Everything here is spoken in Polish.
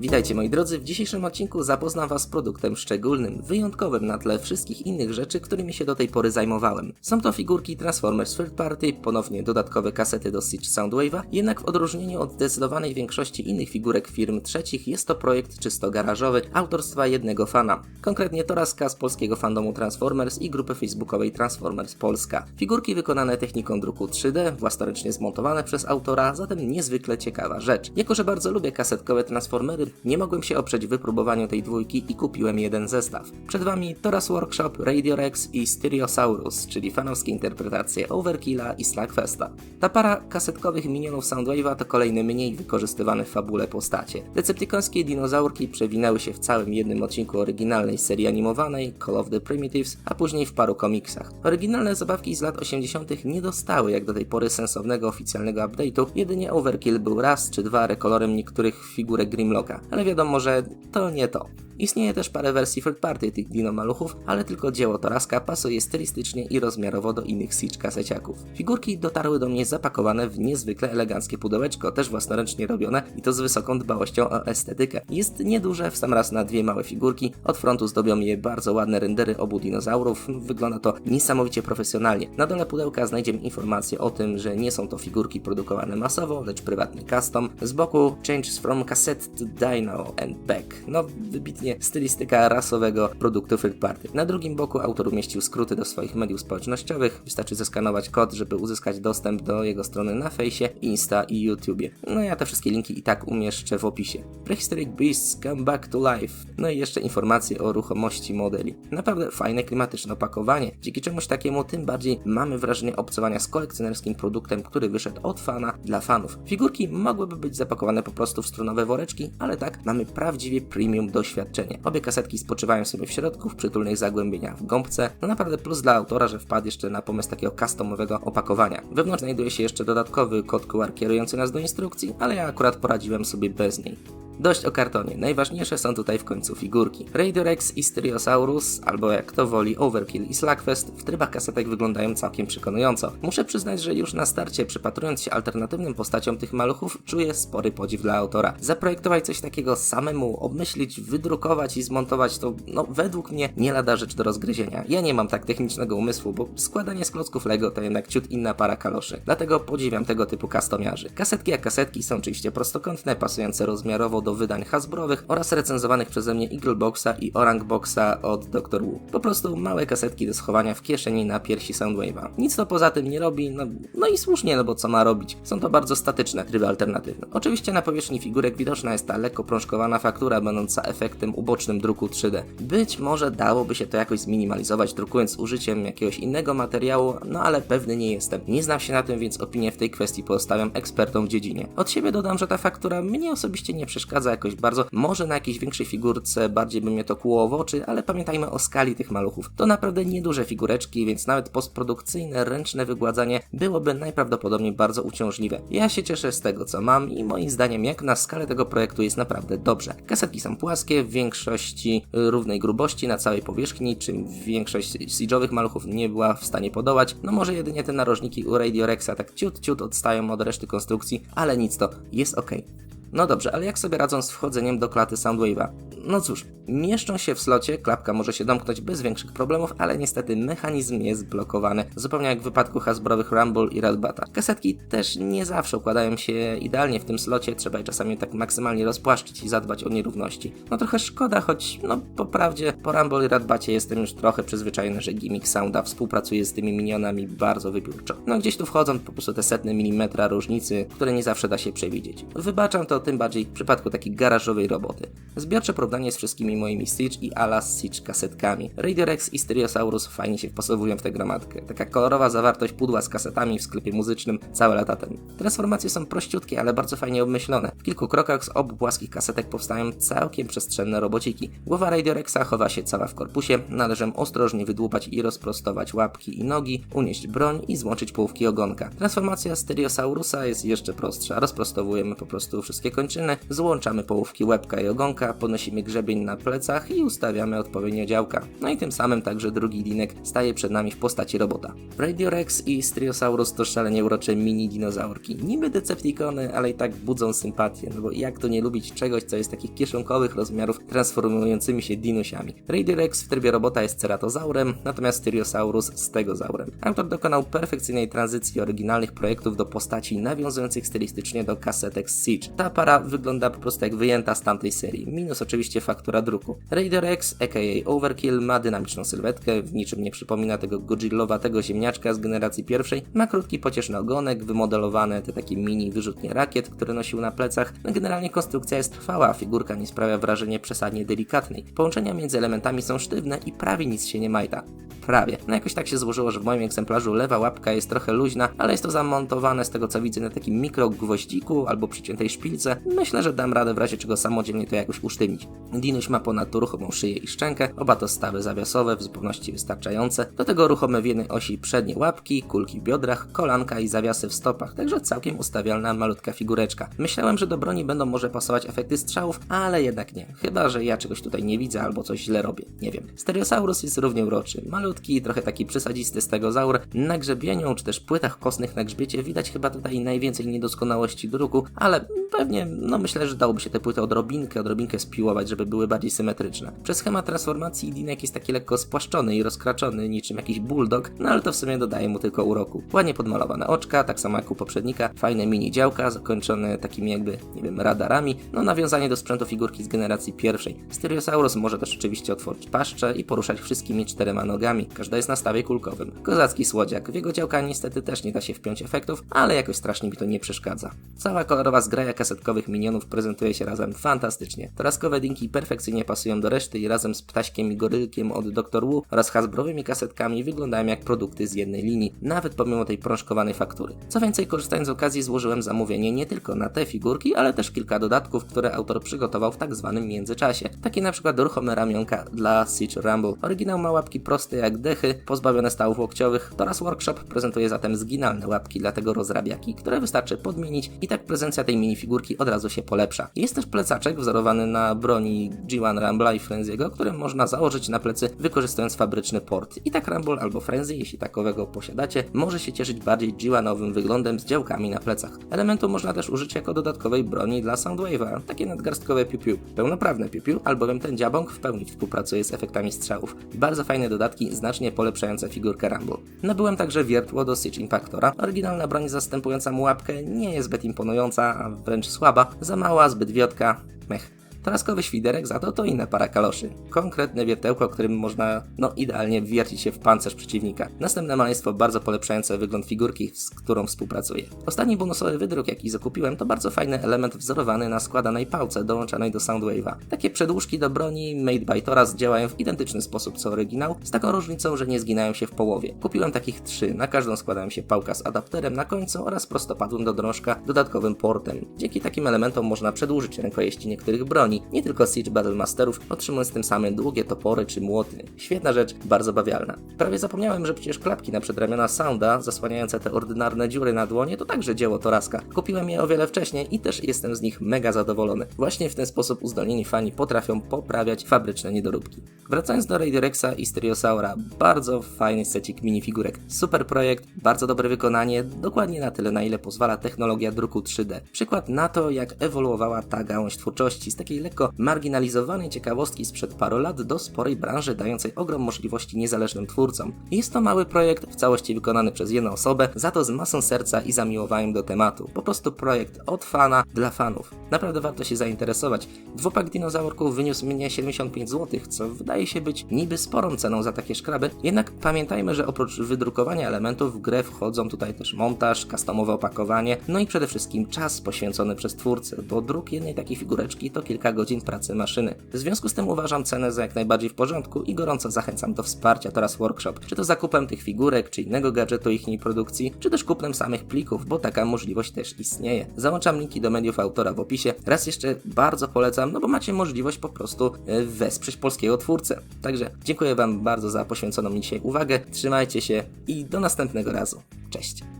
Witajcie moi drodzy, w dzisiejszym odcinku zapoznam was z produktem szczególnym, wyjątkowym na tle wszystkich innych rzeczy, którymi się do tej pory zajmowałem. Są to figurki Transformers Third Party, ponownie dodatkowe kasety do Siege Soundwave'a, jednak w odróżnieniu od zdecydowanej większości innych figurek firm trzecich jest to projekt czysto garażowy, autorstwa jednego fana. Konkretnie Toraska z polskiego fandomu Transformers i grupy facebookowej Transformers Polska. Figurki wykonane techniką druku 3D, własnoręcznie zmontowane przez autora, zatem niezwykle ciekawa rzecz. Jako, że bardzo lubię kasetkowe Transformery, nie mogłem się oprzeć wypróbowaniu tej dwójki i kupiłem jeden zestaw. Przed Wami Toras Workshop, Radio Rex i Stereosaurus, czyli fanowskie interpretacje Overkilla i Slugfesta. Ta para kasetkowych minionów Soundwave'a to kolejne mniej wykorzystywane w fabule postacie. Decepticońskie dinozaurki przewinęły się w całym jednym odcinku oryginalnej serii animowanej Call of the Primitives, a później w paru komiksach. Oryginalne zabawki z lat 80. nie dostały jak do tej pory sensownego oficjalnego update'u, jedynie Overkill był raz czy dwa rekolorem niektórych figurek Grimlocka ale wiadomo, że to nie to. Istnieje też parę wersji third party tych dino maluchów, ale tylko dzieło Toraska pasuje stylistycznie i rozmiarowo do innych Siege kaseciaków. Figurki dotarły do mnie zapakowane w niezwykle eleganckie pudełeczko, też własnoręcznie robione i to z wysoką dbałością o estetykę. Jest nieduże, w sam raz na dwie małe figurki, od frontu zdobią je bardzo ładne rendery obu dinozaurów, wygląda to niesamowicie profesjonalnie. Na dole pudełka znajdziemy informację o tym, że nie są to figurki produkowane masowo, lecz prywatnie custom. Z boku changes from cassette to dino and back. No, wybitnie stylistyka rasowego produktu third party. Na drugim boku autor umieścił skróty do swoich mediów społecznościowych. Wystarczy zeskanować kod, żeby uzyskać dostęp do jego strony na fejsie, Insta i YouTubie. No ja te wszystkie linki i tak umieszczę w opisie. Prehistoric Beasts Come Back to Life. No i jeszcze informacje o ruchomości modeli. Naprawdę fajne, klimatyczne opakowanie, dzięki czemuś takiemu tym bardziej mamy wrażenie obcowania z kolekcjonerskim produktem, który wyszedł od fana dla fanów. Figurki mogłyby być zapakowane po prostu w strunowe woreczki, ale tak mamy prawdziwie premium doświadczenie. Obie kasetki spoczywają sobie w środku, w przytulnych zagłębieniach w gąbce. No naprawdę plus dla autora, że wpadł jeszcze na pomysł takiego customowego opakowania. Wewnątrz znajduje się jeszcze dodatkowy kod QR kierujący nas do instrukcji, ale ja akurat poradziłem sobie bez niej. Dość o kartonie, najważniejsze są tutaj w końcu figurki. Radiorex i Stereosaurus, albo jak to woli Overkill i Slugfest w trybach kasetek wyglądają całkiem przekonująco. Muszę przyznać, że już na starcie, przypatrując się alternatywnym postaciom tych maluchów, czuję spory podziw dla autora. Zaprojektować coś takiego samemu, obmyślić, wydrukować i zmontować to, no według mnie, nie lada rzecz do rozgryzienia. Ja nie mam tak technicznego umysłu, bo składanie z klocków Lego to jednak ciut inna para kaloszy. Dlatego podziwiam tego typu customiarzy. Kasetki jak kasetki są oczywiście prostokątne, pasujące rozmiarowo do do wydań Hasbrowych oraz recenzowanych przeze mnie Eagle Boxa i Orang Boxa od Dr. Wu. Po prostu małe kasetki do schowania w kieszeni na piersi Soundwave'a. Nic to poza tym nie robi, no, no i słusznie, no bo co ma robić? Są to bardzo statyczne tryby alternatywne. Oczywiście na powierzchni figurek widoczna jest ta lekko prążkowana faktura będąca efektem ubocznym druku 3D. Być może dałoby się to jakoś zminimalizować drukując z użyciem jakiegoś innego materiału, no ale pewny nie jestem. Nie znam się na tym, więc opinię w tej kwestii pozostawiam ekspertom w dziedzinie. Od siebie dodam, że ta faktura mnie osobiście nie przeszkadza przeszkadza jakoś bardzo. Może na jakiejś większej figurce bardziej by mnie to kłuło w oczy, ale pamiętajmy o skali tych maluchów. To naprawdę nieduże figureczki, więc nawet postprodukcyjne, ręczne wygładzanie byłoby najprawdopodobniej bardzo uciążliwe. Ja się cieszę z tego, co mam i moim zdaniem jak na skalę tego projektu jest naprawdę dobrze. Kasetki są płaskie, w większości równej grubości na całej powierzchni, czym większość siege'owych maluchów nie była w stanie podołać. No może jedynie te narożniki u Radio Rexa tak ciut, ciut odstają od reszty konstrukcji, ale nic to, jest ok. No dobrze, ale jak sobie radzą z wchodzeniem do klaty Soundwave'a? No cóż, mieszczą się w slocie, klapka może się domknąć bez większych problemów, ale niestety mechanizm jest blokowany, zupełnie jak w wypadku Hasbrowych Rumble i Radbata. Kasetki też nie zawsze układają się idealnie w tym slocie, trzeba je czasami tak maksymalnie rozpłaszczyć i zadbać o nierówności. No trochę szkoda, choć no po prawdzie po Rumble i Radbacie jestem już trochę przyzwyczajony, że gimmick Sounda współpracuje z tymi minionami bardzo wybiórczo. No gdzieś tu wchodzą po prostu te setne milimetra różnicy, które nie zawsze da się przewidzieć. Wybaczam to tym bardziej w przypadku takiej garażowej roboty. Zbiorcze porównanie z wszystkimi moimi Siege i Alas Siege kasetkami. Radiorex i Stereosaurus fajnie się wpasowują w tę gromadkę. Taka kolorowa zawartość pudła z kasetami w sklepie muzycznym całe lata temu. Transformacje są prościutkie, ale bardzo fajnie obmyślone. W kilku krokach z obu płaskich kasetek powstają całkiem przestrzenne robociki. Głowa Radiorexa chowa się cała w korpusie, należy ostrożnie wydłupać i rozprostować łapki i nogi, unieść broń i złączyć połówki ogonka. Transformacja Stereosaurusa jest jeszcze prostsza. Rozprostowujemy po prostu wszystkie wszystkie kończyny, złączamy połówki łebka i ogonka, podnosimy grzebień na plecach i ustawiamy odpowiednio działka. No i tym samym także drugi linek staje przed nami w postaci robota. Radiorex i Striosaurus to szalenie urocze mini dinozaurki. Niby Decepticony, ale i tak budzą sympatię, no bo jak to nie lubić czegoś, co jest takich kieszonkowych rozmiarów, transformującymi się dinusiami. Radiorex w trybie robota jest ceratozaurem, natomiast Styriosaurus stegozaurem. Autor dokonał perfekcyjnej tranzycji oryginalnych projektów do postaci nawiązujących stylistycznie do kasetek Siege. Ta para wygląda po prostu jak wyjęta z tamtej serii, minus oczywiście faktura druku. Radiorex, aka Overkill, ma dynamiczną sylwetkę, w niczym nie przypomina tego godzillowatego ziemniaczka z generacji pierwszej, ma krótki pocieszny ogonek, wymodelowane te takie mini wyrzutnie rakiet, które nosił na plecach. No generalnie konstrukcja jest trwała, a figurka nie sprawia wrażenia przesadnie delikatnej. Połączenia między elementami są sztywne i prawie nic się nie majta. Prawie. No jakoś tak się złożyło, że w moim egzemplarzu lewa łapka jest trochę luźna, ale jest to zamontowane z tego co widzę na takim mikro gwoździku albo przyciętej szpilce. Myślę, że dam radę w razie czego samodzielnie to jakoś usztywnić. Dinuś ma ponadto ruchomą szyję i szczękę, oba to stawy zawiasowe w zupełności wystarczające. Do tego ruchome w jednej osi przednie łapki, kulki w biodrach, kolanka i zawiasy w stopach, także całkiem ustawialna malutka figureczka. Myślałem, że do broni będą może pasować efekty strzałów, ale jednak nie. Chyba, że ja czegoś tutaj nie widzę albo coś źle robię. Nie wiem. Stereosaurus jest równie uroczy. Malutki, trochę taki przesadzisty stegozaur. Na grzebieniu czy też płytach kostnych na grzbiecie widać chyba tutaj najwięcej niedoskonałości druku, ale pewnie, no myślę, że dałoby się te płyty odrobinkę, odrobinkę spiłować, żeby były bardziej symetryczne. Przez schemat transformacji Dinek jest taki lekko spłaszczony i rozkraczony, niczym jakiś bulldog, no ale to w sumie dodaje mu tylko uroku. Ładnie podmalowane oczka, tak samo jak u poprzednika, fajne mini działka, zakończone takimi jakby, nie wiem, radarami, no nawiązanie do sprzętu figurki z generacji pierwszej. Stereosaurus może też oczywiście otworzyć paszczę i poruszać wszystkimi czterema nogami, każda jest na stawie kulkowym. Kozacki słodziak, w jego działka niestety też nie da się wpiąć efektów, ale jakoś strasznie mi to nie przeszkadza. Cała kolorowa zgraja minionów prezentuje się razem fantastycznie. Toraskowe dinki perfekcyjnie pasują do reszty i razem z ptaśkiem i gorylkiem od Dr. Wu oraz hasbrowymi kasetkami wyglądają jak produkty z jednej linii, nawet pomimo tej prążkowanej faktury. Co więcej, korzystając z okazji złożyłem zamówienie nie tylko na te figurki, ale też kilka dodatków, które autor przygotował w tak zwanym międzyczasie. Takie na przykład ruchome ramionka dla Siege Rumble. Oryginał ma łapki proste jak dechy, pozbawione stałów łokciowych. Toras Workshop prezentuje zatem zginalne łapki dla tego rozrabiaki, które wystarczy podmienić i tak prezencja tej minifigurki od razu się polepsza. Jest też plecaczek wzorowany na broni G1 Rumble i Frenziego, który można założyć na plecy wykorzystując fabryczny port. I tak Rumble albo Frenzy, jeśli takowego posiadacie, może się cieszyć bardziej G1owym wyglądem z działkami na plecach. Elementu można też użyć jako dodatkowej broni dla Soundwave'a, takie nadgarstkowe piu-piu. Pełnoprawne piu-piu, albowiem ten dziabąk w pełni współpracuje z efektami strzałów. Bardzo fajne dodatki, znacznie polepszające figurkę Rumble. Nabyłem także wiertło do Siege Impactora. Oryginalna broń zastępująca mu łapkę nie jest zbyt imponująca, a wręcz słaba, za mała, zbyt wiotka, mech. Toraskowy świderek za to to inna para kaloszy. Konkretne wiertełko, którym można, no idealnie wiercić się w pancerz przeciwnika. Następne maleństwo bardzo polepszające wygląd figurki, z którą współpracuję. Ostatni bonusowy wydruk, jaki zakupiłem, to bardzo fajny element wzorowany na składanej pałce dołączanej do Soundwave'a. Takie przedłużki do broni made by Toras działają w identyczny sposób co oryginał, z taką różnicą, że nie zginają się w połowie. Kupiłem takich trzy, na każdą składają się pałka z adapterem na końcu oraz prostopadłym do drążka dodatkowym portem. Dzięki takim elementom można przedłużyć rękojeści niektórych broni, nie tylko Siege Battle Masterów, otrzymując tym samym długie topory czy młoty. Świetna rzecz, bardzo bawialna. Prawie zapomniałem, że przecież klapki na przedramiona Sounda, zasłaniające te ordynarne dziury na dłonie, to także dzieło Toraska. Kupiłem je o wiele wcześniej i też jestem z nich mega zadowolony. Właśnie w ten sposób uzdolnieni fani potrafią poprawiać fabryczne niedoróbki. Wracając do Raiderexa i Stereosaura, bardzo fajny secik minifigurek. Super projekt, bardzo dobre wykonanie, dokładnie na tyle, na ile pozwala technologia druku 3D. Przykład na to, jak ewoluowała ta gałąź twórczości z takiej lekko marginalizowanej ciekawostki sprzed paru lat do sporej branży dającej ogrom możliwości niezależnym twórcom. Jest to mały projekt, w całości wykonany przez jedną osobę, za to z masą serca i zamiłowaniem do tematu. Po prostu projekt od fana dla fanów. Naprawdę warto się zainteresować. Dwupak dinozaurków wyniósł mnie 75 zł, co wydaje się być niby sporą ceną za takie szkraby, jednak pamiętajmy, że oprócz wydrukowania elementów w grę wchodzą tutaj też montaż, customowe opakowanie, no i przede wszystkim czas poświęcony przez twórcę, bo druk jednej takiej figureczki to kilka godzin pracy maszyny. W związku z tym uważam cenę za jak najbardziej w porządku i gorąco zachęcam do wsparcia teraz Workshop, czy to zakupem tych figurek, czy innego gadżetu ich produkcji, czy też kupnem samych plików, bo taka możliwość też istnieje. Załączam linki do mediów autora w opisie. Raz jeszcze bardzo polecam, no bo macie możliwość po prostu e, wesprzeć polskiego twórcę. Także dziękuję Wam bardzo za poświęconą mi dzisiaj uwagę, trzymajcie się i do następnego razu. Cześć!